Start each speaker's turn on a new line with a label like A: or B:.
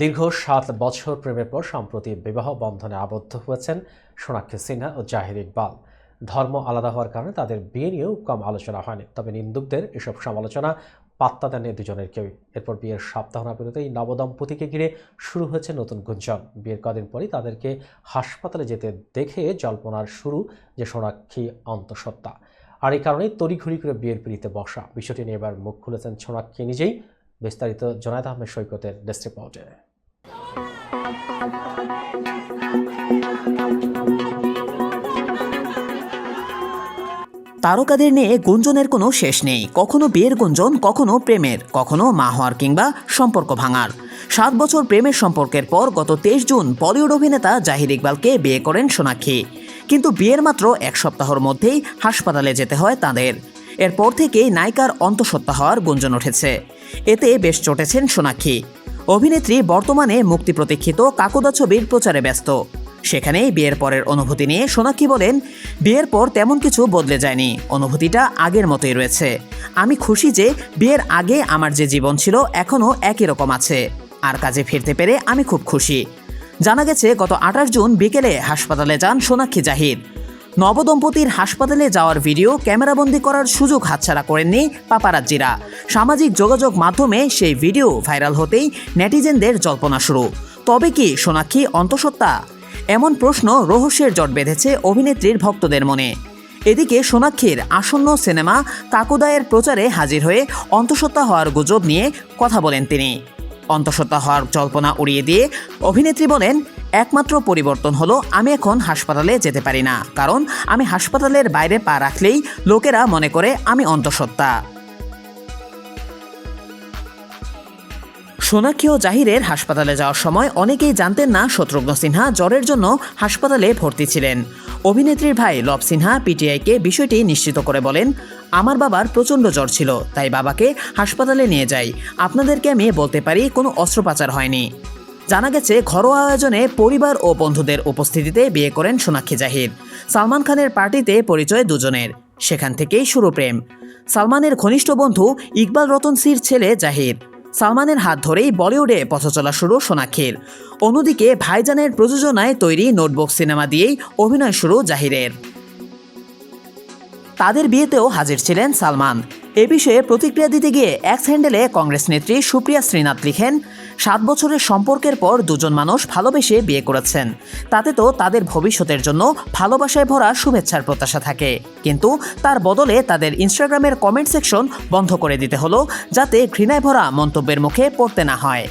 A: দীর্ঘ সাত বছর প্রেমের পর সম্প্রতি বিবাহ বন্ধনে আবদ্ধ হয়েছেন সোনাক্ষী সিনহা ও জাহির ইকবাল। ধর্ম আলাদা হওয়ার কারণে তাদের বিয়ে নিয়েও কম আলোচনা হয়নি। তবে নিন্দুকদের এসব সমালোচনা পাত্তা দেননি দুজনের কেউই। এরপর বিয়ের সপ্তাহ না পেরোতেই নবদম্পতিকে ঘিরে শুরু হয়েছে নতুন গুঞ্জন। বিয়ের কদিন পরই তাদেরকে হাসপাতালে যেতে দেখে জল্পনার শুরু যে সোনাক্ষী অন্তঃসত্ত্বা। আর এই কারণেই তড়িঘড়ি করে বিয়ের পিড়িতে বসা। বিষয়টি নিয়ে এবার মুখ খুলেছেন সোনাক্ষী নিজেই। বিস্তারিত জোনায়দ আহমেদ সৈকতের ডেস্ক রিপোর্টে।
B: তারকাদের নিয়ে গুঞ্জনের কোনো শেষ নেই। কখনো বিয়ের গুঞ্জন, কখনো প্রেমের, কখনো মা হওয়ার কিংবা সম্পর্ক ভাঙার। সাত বছর প্রেমের সম্পর্কের পর গত তেইশ জুন বলিউড অভিনেতা জাহির ইকবালকে বিয়ে করেন সোনাক্ষী। কিন্তু বিয়ের মাত্র এক সপ্তাহের মধ্যেই হাসপাতালে যেতে হয় তাদের। এরপর থেকেই নায়িকার অন্তঃসত্ত্বা হওয়ার গুঞ্জন উঠেছে। এতে বেশ চটেছেন সোনাক্ষী। অভিনেত্রী বর্তমানে মুক্তি প্রতীক্ষিত কাকুদা ছবির প্রচারে ব্যস্ত। সেখানেই বিয়ের পরের অনুভূতি নিয়ে সোনাক্ষী বলেন, বিয়ের পর তেমন কিছু বদলে যায়নি। অনুভূতিটা আগের মতোই রয়েছে। আমি খুশি যে বিয়ের আগে আমার যে জীবন ছিল এখনও একই রকম আছে। আর কাজে ফিরতে পেরে আমি খুব খুশি। জানা গেছে, গত আঠাশ জুন বিকেলে হাসপাতালে যান সোনাক্ষী জাহির নবদম্পতির হাসপাতালে যাওয়ার ভিডিও ক্যামেরাবন্দি করার সুযোগ হাতছাড়া করেননি পাপারাজ্জিরা। সামাজিক যোগাযোগ মাধ্যমে সেই ভিডিও ভাইরাল হতেই নেটিজেনদের জল্পনা শুরু। তবে কি সোনাক্ষী অন্তঃসত্ত্বা এমন প্রশ্ন রহস্যের জট বেঁধেছে অভিনেত্রীর ভক্তদের মনে। এদিকে সোনাক্ষীর আসন্ন সিনেমা কাকুদায়ের প্রচারে হাজির হয়ে অন্তঃসত্ত্বা হওয়ার গুজব নিয়ে কথা বলেন তিনি। অন্তঃসত্ত্বা হওয়ার জল্পনা উড়িয়ে দিয়ে অভিনেত্রী বলেন, একমাত্র পরিবর্তন হলো আমি এখন হাসপাতালে যেতে পারি না। কারণ আমি হাসপাতালের বাইরে পা রাখলেই লোকেরা মনে করে আমি অন্তঃসত্ত্বা। সোনাক্ষী ও জাহিরের হাসপাতালে যাওয়ার সময় অনেকেই জানতেন না শত্রুঘ্ন সিনহা জ্বরের জন্য হাসপাতালে ভর্তি ছিলেন। অভিনেত্রীর ভাই লব সিনহা পিটিআইকে বিষয়টি নিশ্চিত করে বলেন, আমার বাবার প্রচণ্ড জ্বর ছিল, তাই বাবাকে হাসপাতালে নিয়ে যাই। আপনাদেরকে আমি বলতে পারি কোনো অস্ত্রোপচার হয়নি। জানা গেছে, ঘরোয়া আয়োজনে পরিবার ও বন্ধুদের উপস্থিতিতে বিয়ে করেন সোনাক্ষী জাহির। সালমান খানের পার্টিতে পরিচয় দুজনের। সেখান থেকেই শুরু প্রেম। সালমানের ঘনিষ্ঠ বন্ধু ইকবাল রতন সির ছেলে জাহির। সালমানের হাত ধরেই বলিউডে পথ চলা শুরু সোনাক্ষীর অন্যদিকে ভাইজানের প্রযোজনায় তৈরি নোটবুক সিনেমা দিয়েই অভিনয় শুরু জাহিরের। তাদের বিয়েতেও হাজির ছিলেন সালমান। এ বিষয়ে প্রতিক্রিয়া দিতে গিয়ে এক হ্যান্ডেলে কংগ্রেস নেত্রী সুপ্রিয়া শ্রীনাথ লিখেন, সাত বছরের সম্পর্কের পর দুজন মানুষ ভালোবেসে বিয়ে করেছেন। তাতে তো তাদের ভবিষ্যতের জন্য ভালোবাসায় ভরা শুভেচ্ছার প্রত্যাশা থাকে। কিন্তু তার বদলে তাদের ইনস্টাগ্রামের কমেন্ট সেকশন বন্ধ করে দিতে হলো, যাতে ঘৃণায় ভরা মন্তব্যের মুখে পড়তে না হয়।